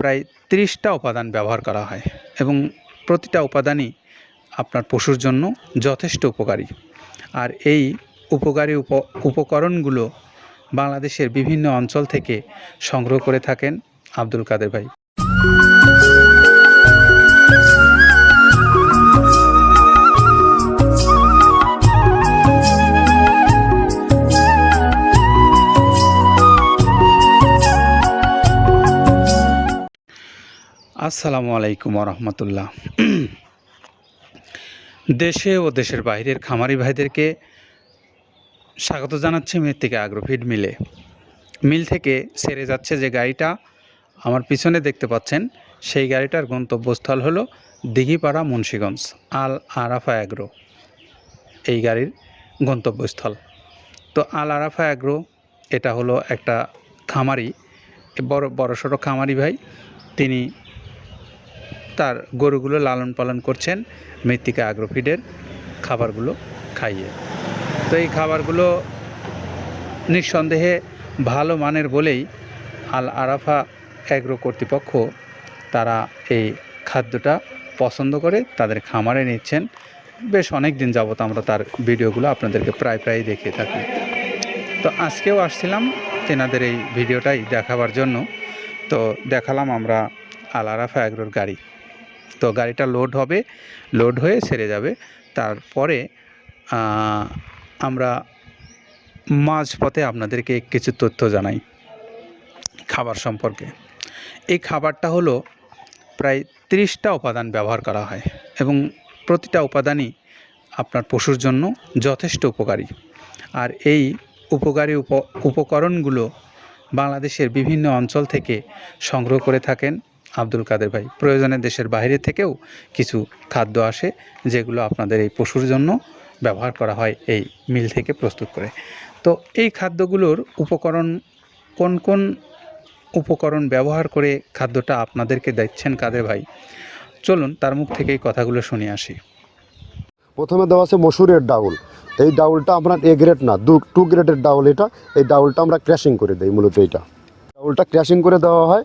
প্রায় তিরিশটা উপাদান ব্যবহার করা হয় এবং প্রতিটা উপাদানই আপনার পশুর জন্য যথেষ্ট উপকারী। আর এই উপকারী উপ, উপকরণগুলো বাংলাদেশের বিভিন্ন অঞ্চল থেকে সংগ্রহ করে থাকেন আব্দুল কাদের ভাই। আসসালামু আলাইকুম রহমতুল্লাহ দেশে ও দেশের বাইরের খামারি ভাইদেরকে স্বাগত জানাচ্ছি মৃত্তিকা আগ্রোফিড মিলে। মিল থেকে সেরে যাচ্ছে যে গাড়িটা আমার পিছনে দেখতে পাচ্ছেন, সেই গাড়িটার গন্তব্যস্থল হলো দিঘিপাড়া মুন্সীগঞ্জ, আল আরাফা অ্যাগ্রো এই গাড়ির গন্তব্যস্থল। তো আল আরাফা অ্যাগ্রো এটা হলো একটা খামারি, বড় বড়সড় খামারি ভাই। তিনি তার গরুগুলো লালন পালন করছেন মৃত্তিকা আগ্রোফিডের খাবারগুলো খাইয়ে। তো এই খাবারগুলো নিঃসন্দেহে ভালো মানের বলেই আল আরাফা অ্যাগ্রো কর্তৃপক্ষ তারা এই খাদ্যটা পছন্দ করে, তাদের খামারে নিচ্ছেন। বেশ অনেক দিন যাবত আমরা তার ভিডিওগুলো আপনাদেরকে প্রায় প্রায় দেখিয়ে থাকি। তো আজকেও আসছিলাম তেনাদের এই ভিডিওটাই দেখাবার জন্য। তো দেখালাম আমরা আল আরাফা অ্যাগ্রোর গাড়ি। তো গাড়িটা লোড হবে লোড হয়ে ছেড়ে যাবে। তারপরে আমরা মাঝপথে আপনাদেরকে কিছু তথ্য জানাই খাবার সম্পর্কে। এই খাবারটা হলো প্রায় তিরিশটা উপাদান ব্যবহার করা হয় এবং প্রতিটা উপাদানই আপনার পশুর জন্য যথেষ্ট উপকারী। আর এই উপকারী উপ, উপকরণগুলো বাংলাদেশের বিভিন্ন অঞ্চল থেকে সংগ্রহ করে থাকেন। আব্দুল কাদের ভাই। প্রয়োজনে দেশের বাইরে থেকেও কিছু খাদ্য আসে, যেগুলো আপনাদের এই পশুর জন্য ব্যবহার করা হয় এই মিল থেকে প্রস্তুত করে। তো এই খাদ্যগুলোর উপকরণ, কোন কোন উপকরণ ব্যবহার করে খাদ্যটা আপনাদেরকে দিচ্ছেন কাদের ভাই? চলুন তার মুখ থেকে এই কথাগুলো শুনে আসি। প্রথমে দেওয়া আছে মসুরের ডাউল। এই ডাউলটা আপনার এ গ্রেড না, দু, টু গ্রেডের ডাউল এটা। এই ডাউলটা আমরা ক্র্যাশিং করে দিই, মূলত এইটা। ডাউলটা ক্র্যাশিং করে দেওয়া হয়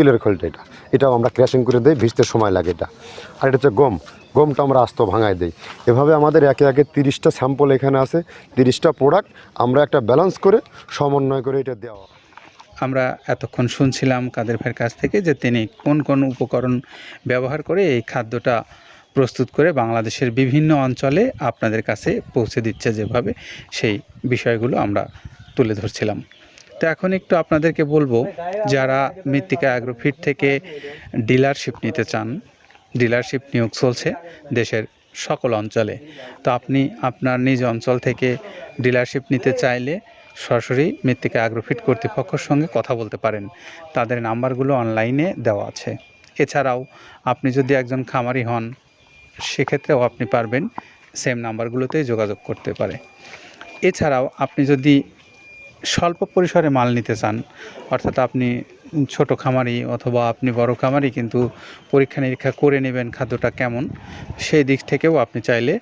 তিলের খোলটা এটা। এটাও আমরা ক্র্যাশিং করে দিই, ভিজতে সময় লাগে এটা। আর এটা হচ্ছে গম। গমটা আমরা আস্ত ভাঙায় দিই। এভাবে আমাদের একে একে তিরিশটা স্যাম্পল এখানে আছে, তিরিশটা প্রোডাক্ট আমরা একটা ব্যালেন্স করে সমন্বয় করে এটা দেওয়া। আমরা এতক্ষণ শুনছিলাম কাদের ভাইয়ের কাছ থেকে যে তিনি কোন কোন উপকরণ ব্যবহার করে এই খাদ্যটা প্রস্তুত করে বাংলাদেশের বিভিন্ন অঞ্চলে আপনাদের কাছে পৌঁছে দিচ্ছে যেভাবে, সেই বিষয়গুলো আমরা তুলে ধরছিলাম। তো এখন একটু আপনাদেরকে বলব, যারা মৃত্তিকা অ্যাগ্রোফিট থেকে ডিলারশিপ নিতে চান, ডিলারশিপ নিয়োগ চলছে দেশের সকল অঞ্চলে। তো আপনি আপনার নিজ অঞ্চল থেকে ডিলারশিপ নিতে চাইলে সরাসরি মৃত্তিকা অ্যাগ্রোফিট কর্তৃপক্ষের সঙ্গে কথা বলতে পারেন। তাদের নাম্বারগুলো অনলাইনে দেওয়া আছে। এছাড়াও আপনি যদি একজন খামারি হন, সেক্ষেত্রেও আপনি পারবেন সেম নাম্বারগুলোতেই যোগাযোগ করতে পারে। এছাড়াও আপনি যদি স্বল্প পরিসরে মাল নিতে চান অর্থাৎ আপনি ছোট খামারি অথবা আপনি বড় খামারি কিন্তু পরীক্ষা নিরীক্ষা করে নেবেন খাদ্যটা কেমন সেই দিক থেকেও আপনি চাইলে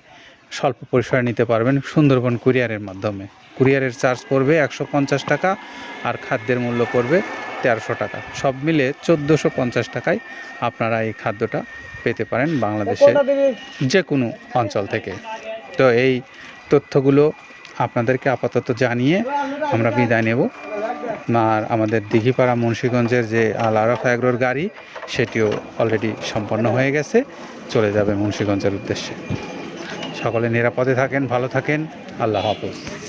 স্বল্প পরিসরে নিতে পারবেন সুন্দরবন কুরিয়ারের মাধ্যমে। কুরিয়ারের চার্জ পড়বে একশো পঞ্চাশ টাকা আর খাদ্যের মূল্য পড়বে তেরোশো টাকা। সব মিলে চোদ্দোশো পঞ্চাশ টাকায় আপনারা এই খাদ্যটা পেতে পারেন বাংলাদেশের যে কোনো অঞ্চল থেকে। তো এই তথ্যগুলো আপনাদেরকে আপাতত জানিয়ে আমরা বিদায় নেব। আর আমাদের দিঘিপাড়া মুন্সীগঞ্জের যে আল আরাফ অ্যাগ্রোর গাড়ি, সেটিও অলরেডি সম্পন্ন হয়ে গেছে। চলে যাবে মুন্সীগঞ্জের উদ্দেশ্যে। সকলে নিরাপদে থাকেন, ভালো থাকেন। আল্লাহ হাফেজ।